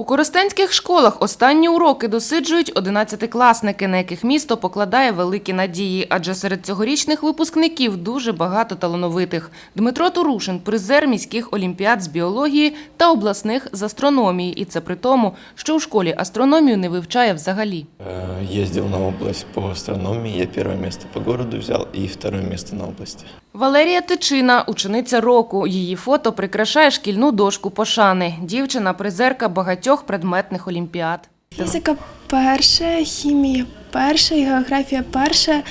У коростенських школах останні уроки досиджують одинадцятикласники, на яких місто покладає великі надії, адже серед цьогорічних випускників дуже багато талановитих. Дмитро Турушин – призер міських олімпіад з біології та обласних з астрономії. І це при тому, що у школі астрономію не вивчає взагалі. Э, Ездил на область по астрономии. Я первое место по городу взял и второе место на области. Валерія Тичина – учениця року. Її фото прикрашає шкільну дошку пошани. Дівчина – призерка багатьох предметних олімпіад. Фізика перша, хімія перша, географія перша,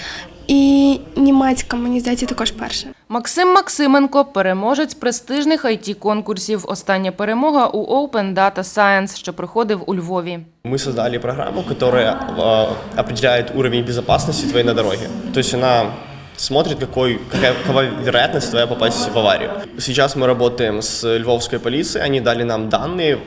і німецька, мені здається, також перша. Максим Максименко – переможець престижних IT-конкурсів. Остання перемога у Open Data Science, що проходив у Львові. Мы создали программу, которая э, определяет уровень безопасности твоей на дороге. То есть она смотрит, какой, какая, какова вероятность твоя попасть в аварию. Сейчас мы работаем с львовской полицией, они дали нам данные,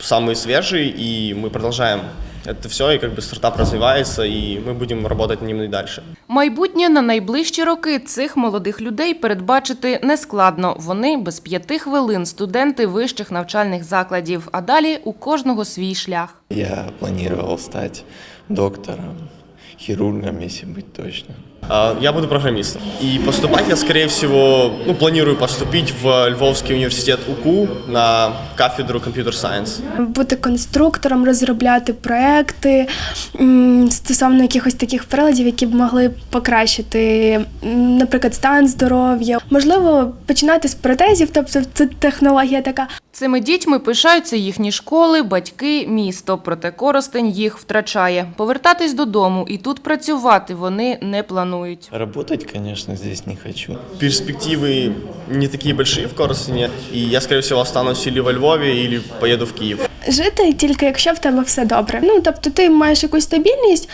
с- самые свежие, и мы продолжаем это все, и как бы стартап развивается, и мы будем работать на ним и дальше. Майбутнє на найближчі роки цих молодих людей передбачити нескладно. Вони без п'яти хвилин студенти вищих навчальних закладів, а далі у кожного свій шлях. Я планировал стать доктором, хирургом, если быть точно. Я буду программистом. И поступать я, скорее всего, ну, планирую поступить в Львовский университет УКУ на кафедру Computer Science. Бути конструктором, розробляти проекти стосовно якихось таких приладів, які б могли покращити, наприклад, стан здоров'я. Можливо, починати з протезів, тобто це технологія така. Цими дітьми пишаються їхні школи, батьки, місто. Проте Коростень їх втрачає. Повертатись додому і тут працювати вони не планують. Работать, конечно, здесь не хочу. Перспективы не такие большие в Коростене, и я, скорее всего, останусь или во Львове, или поеду в Киев. Жити тільки якщо в тебе все добре. Ну тобто ти маєш якусь стабільність.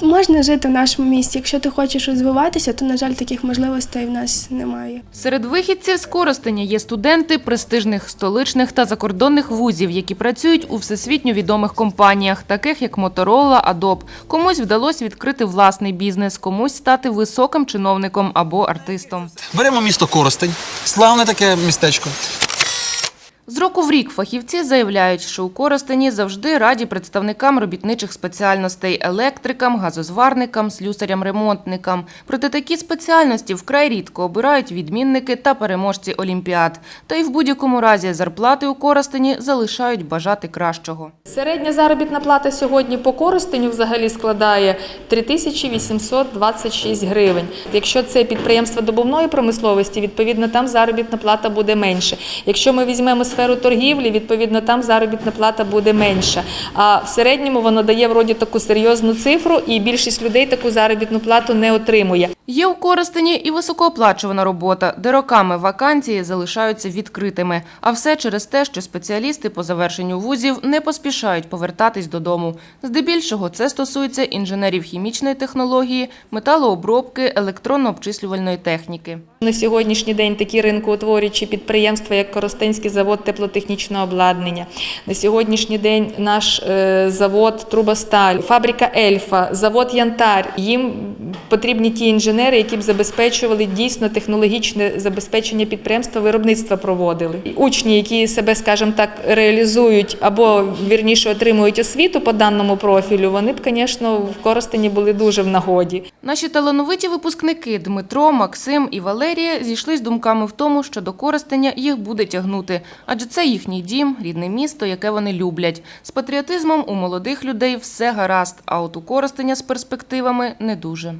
Можна жити в нашому місті. Якщо ти хочеш розвиватися, то на жаль таких можливостей в нас немає. Серед вихідців з Коростеня є студенти престижних столичних та закордонних вузів, які працюють у всесвітньо відомих компаніях, таких як Motorola, Adobe. Комусь вдалося відкрити власний бізнес, комусь стати високим чиновником або артистом. Беремо місто Коростень, славне таке містечко. З року в рік фахівці заявляють, що у Коростені завжди раді представникам робітничих спеціальностей – електрикам, газозварникам, слюсарям-ремонтникам. Проте такі спеціальності вкрай рідко обирають відмінники та переможці олімпіад. Та й в будь-якому разі зарплати у Коростені залишають бажати кращого. Середня заробітна плата сьогодні по Коростеню взагалі складає 3826 гривень. Якщо це підприємство добувної промисловості, відповідно там заробітна плата буде менше. Якщо ми візьмемо сферу торгівлі, відповідно там заробітна плата буде менша. А в середньому воно дає вроді таку серйозну цифру, і більшість людей таку заробітну плату не отримує. Є у Коростені і високооплачувана робота, де роками вакансії залишаються відкритими. А все через те, що спеціалісти по завершенню вузів не поспішають повертатись додому. Здебільшого це стосується інженерів хімічної технології, металообробки, електронно-обчислювальної техніки. На сьогоднішній день такі ринкоутворюючі підприємства, як Коростенський завод теплотехнічного обладнання. На сьогоднішній день наш е, завод Трубосталь, фабрика Ельфа, завод Янтар. Їм потрібні ті інженери, які б забезпечували дійсно технологічне забезпечення підприємства, виробництва проводили. Учні, які себе, скажімо так, реалізують або вірніше отримують освіту по даному профілю, вони б, звісно, в Коростені були дуже в нагоді. Наші талановиті випускники Дмитро, Максим і Валерія зійшли з думками в тому, що до Коростеня їх буде тягнути, адже це їхній дім, рідне місто, яке вони люблять. З патріотизмом у молодих людей все гаразд, а от у Коростеня з перспективами не дуже.